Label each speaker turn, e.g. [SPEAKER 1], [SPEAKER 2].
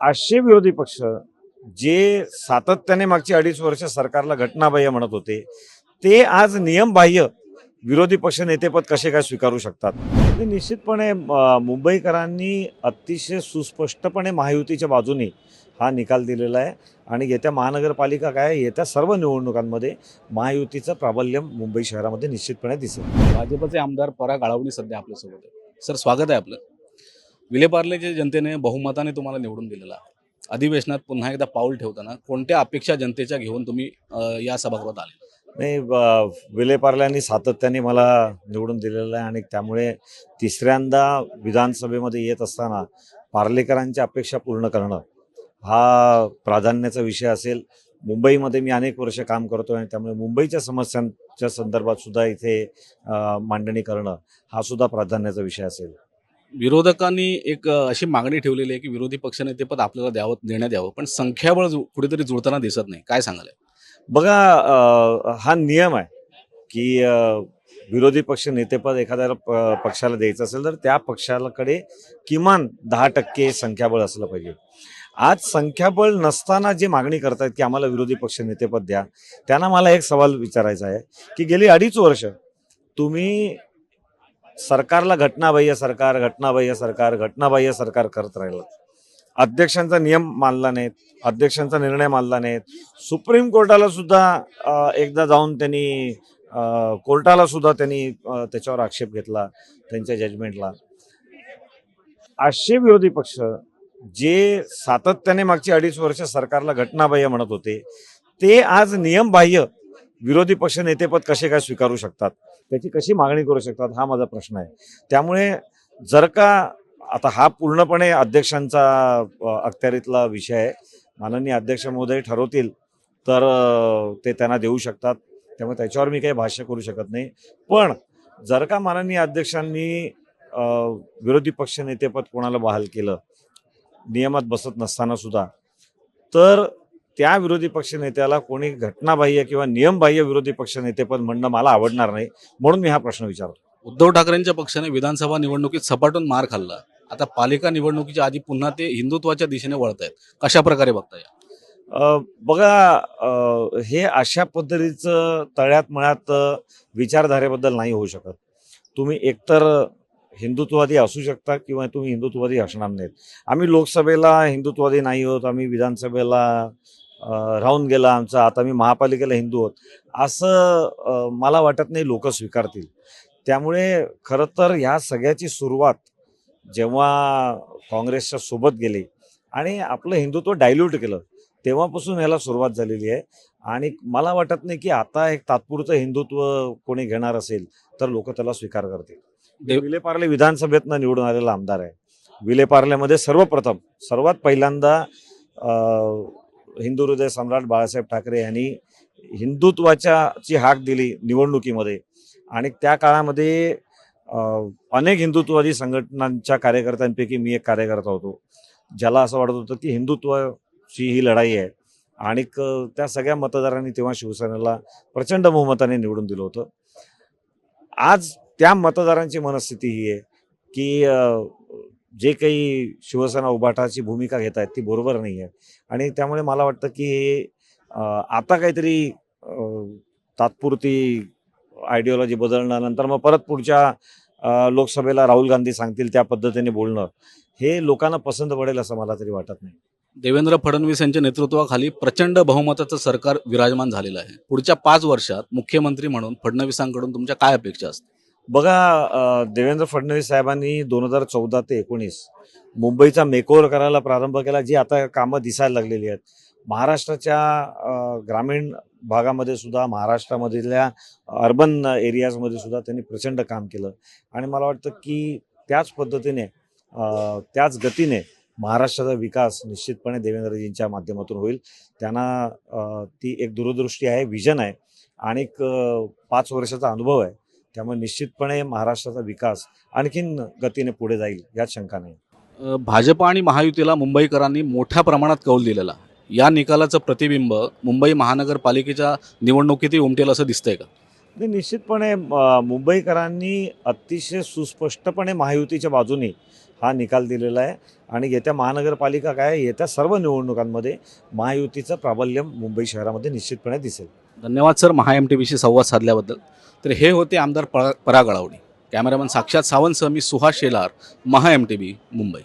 [SPEAKER 1] असे विरोधी पक्ष जे सातत्याने मागची अडीच वर्ष सरकारला घटनाबाह्य म्हणत होते ते आज नियमबाह्य विरोधी पक्ष नेतेपद कसे काय स्वीकारू शकतात? ते निश्चितपणे मुंबईकरांनी अतिशय सुस्पष्टपणे महायुतीच्या बाजूने हा निकाल दिलेला आहे आणि येत्या महानगरपालिका काय येत्या सर्व निवडणुकांमध्ये महायुतीचं प्राबल्य मुंबई शहरामध्ये निश्चितपणे दिसेल.
[SPEAKER 2] भाजपचे आमदार पराग आळवणी सध्या आपल्यासोबत आहे सर स्वागत आहे आपलं. विलेपार्लेच्या जनतेने बहुमताने तुम्हाला निवडून दिलेला आहे. अधिवेशनात पुन्हा एकदा पाऊल ठेवताना कोणत्या अपेक्षा जनतेच्या घेऊन तुम्ही या सभागृहात आले?
[SPEAKER 1] नाही विलेपार्ल्यांनी सातत्याने मला निवडून दिलेलं आहे आणि त्यामुळे तिसऱ्यांदा विधानसभेमध्ये येत असताना पार्लेकरांच्या अपेक्षा पूर्ण करणं हा प्राधान्याचा विषय असेल. मुंबईमध्ये मी अनेक वर्ष काम करतो आणि त्यामुळे मुंबईच्या समस्यांच्या संदर्भात सुद्धा इथे मांडणी करणं हा सुद्धा प्राधान्याचा विषय असेल.
[SPEAKER 2] विरोधकांनी एक अशी मागणी ठेवलेली आहे की विरोधी पक्षनेतेपद आपल्याला द्यावं देण्यात यावं पण संख्याबळ जु- कुठेतरी जुळताना दिसत नाही. काय सांगाल?
[SPEAKER 1] बघा हा नियम आहे की विरोधी पक्ष नेतेपद एखाद्या प- पक्षाला द्यायचं असेल तर त्या पक्षाकडे किमान दहा टक्के संख्याबळ असलं पाहिजे. आज संख्याबळ नसताना जे मागणी करतायत की आम्हाला विरोधी पक्ष नेतेपद द्या त्यांना मला एक सवाल विचारायचा आहे की गेली अडीच वर्ष तुम्ही सरकारला घटनाबाह्य सरकार घटनाबाह्य सरकार घटनाबाह्य सरकार करत राहिलं. अध्यक्षांचा नियम मानला नाहीत अध्यक्षांचा निर्णय मानला नाहीत. सुप्रीम कोर्टाला सुद्धा एकदा जाऊन त्यांनी कोर्टाला सुद्धा त्यांनी त्याच्यावर आक्षेप घेतला त्यांच्या जजमेंटला असे विरोधी पक्ष जे सातत्याने मागची अडीच वर्ष सरकारला घटनाबाह्य म्हणत होते ते आज नियमबाह्य विरोधी पक्ष नेतेपद कसे काय स्वीकारू शकतात? त्याची कशी मागणी करू शकतात? हा माझा प्रश्न आहे. त्यामुळे जर का आता हा पूर्णपणे अध्यक्षांचा अखत्यारीतला विषय आहे. माननीय अध्यक्ष महोदय ठरवतील तर ते त्यांना देऊ शकतात. त्यामुळे त्याच्यावर मी काही भाष्य करू शकत नाही. पण जर का माननीय अध्यक्षांनी विरोधी पक्ष नेतेपद कोणाला बहाल केलं? नियमात बसत नसताना सुद्धा. तर त्या विरोधी पक्ष नेत्याला कोणी घटनाबाह्य किंवा नियमबाह्य विरोधी पक्ष नेतेपद म्हणणं मला आवडणार नाही म्हणून मी हा प्रश्न विचारतो.
[SPEAKER 2] उद्धव ठाकरेंच्या पक्षाने विधानसभा निवडणुकीत सपाटून मार खाल्ला. आता पालिका निवडणुकीच्या आधी पुन्हा ते हिंदुत्वाच्या दिशेने वळत आहेत कशा प्रकारे बघताय?
[SPEAKER 1] बघा हे अशा पद्धतीचं तळ्यात मळ्यात विचारधारेबद्दल नाही होऊ शकत. तुम्ही एकतर हिंदुत्ववादी असू शकता किंवा तुम्ही हिंदुत्ववादी असणार नाहीत. आम्ही लोकसभेला हिंदुत्ववादी नाही होत आम्ही विधानसभेला राहून गेला आमचा. आता मी महापालिकेला हिंदू होत असं मला वाटत नाही लोक स्वीकारतील. त्यामुळे खरं तर ह्या सगळ्याची सुरुवात जेव्हा काँग्रेसच्या सोबत गेले आणि आपलं हिंदुत्व डायल्यूट केलं तेव्हापासून ह्याला सुरुवात झालेली आहे. आणि मला वाटत नाही की आता एक तात्पुरतं हिंदुत्व कोणी घेणार असेल तर लोक त्याला स्वीकार करतील. विलेपार्ले विधानसभेतनं निवडून आलेला आमदार आहे. विलेपार्ल्यामध्ये सर्वप्रथम सर्वात पहिल्यांदा हिंदू हृदय सम्राट बाळासाहेब ठाकरे यांनी हिंदुत्वाच्या ची हाक दिली निवडणुकीमध्ये. आणि त्या काळामध्ये अनेक हिंदुत्ववादी संघटनांच्या कार्यकर्त्यांपैकी मी एक कार्यकर्ता होतो. ज्याला असं वाटत होतं की हिंदुत्वाची ही लढाई आहे. आणि त्या सगळ्या मतदारांनी तेव्हा शिवसेनेला प्रचंड बहुमताने निवडून दिलं होतं. आज त्या मतदारांची मनस्थिती ही आहे की जे काही शिवसेना उभाटाची भूमिका घेत आहेत ती बरोबर नाही आहे आणि त्यामुळे मला वाटतं की हे आता काहीतरी तात्पुरती आयडिओलॉजी बदलणं नंतर मग परत पुढच्या लोकसभेला राहुल गांधी सांगतील त्या पद्धतीने बोलणं. हे लोकांना पसंत पडेल असं मला तरी वाटत नाही.
[SPEAKER 2] देवेंद्र फडणवीस यांच्या नेतृत्वाखाली प्रचंड बहुमताचं सरकार विराजमान झालेलं आहे. पुढच्या पाच वर्षात मुख्यमंत्री म्हणून फडणवीसांकडून तुमच्या काय अपेक्षा असतात
[SPEAKER 1] बघा देवेंद्र फडणवीस साहेबांनी दोन हजार चौदा ते एकोणीस मुंबईचा मेकओव्हर करायला प्रारंभ केला जी आता कामं दिसायला लागलेली आहेत. महाराष्ट्राच्या ग्रामीण भागामध्ये सुद्धा महाराष्ट्रामधल्या अर्बन एरियाजमध्ये सुद्धा त्यांनी प्रचंड काम केलं. आणि मला वाटतं की त्याच पद्धतीने त्याच गतीने महाराष्ट्राचा विकास निश्चितपणे देवेंद्रजींच्या माध्यमातून होईल. त्यांना ती एक दूरदृष्टी आहे विजन आहे. आणि एक पाच वर्षाचा अनुभव आहे. त्यामुळे निश्चितपणे महाराष्ट्राचा विकास आणखीन गतीने पुढे जाईल यात शंका नाही.
[SPEAKER 2] भाजप आणि महायुतीला मुंबईकरांनी मोठ्या प्रमाणात कौल दिलेला. या निकालाचं प्रतिबिंब मुंबई महानगरपालिकेच्या निवडणुकीतही उमटेल असं दिसतंय का?
[SPEAKER 1] नाही निश्चितपणे मुंबईकरांनी अतिशय सुस्पष्टपणे महायुतीच्या बाजूने हा निकाल दिलेला आहे. आणि येत्या महानगरपालिका काय येत्या सर्व निवडणुकांमध्ये महायुतीचं प्राबल्य मुंबई शहरामध्ये निश्चितपणे दिसेल.
[SPEAKER 2] धन्यवाद सर. महा एम टी व्हीशी संवाद साधल्याबद्दल. तर हे होते आमदार परा परागळावणी कॅमेरामन साक्षात सावंतसह मी Suhas Shelar Maha M T V Mumbai.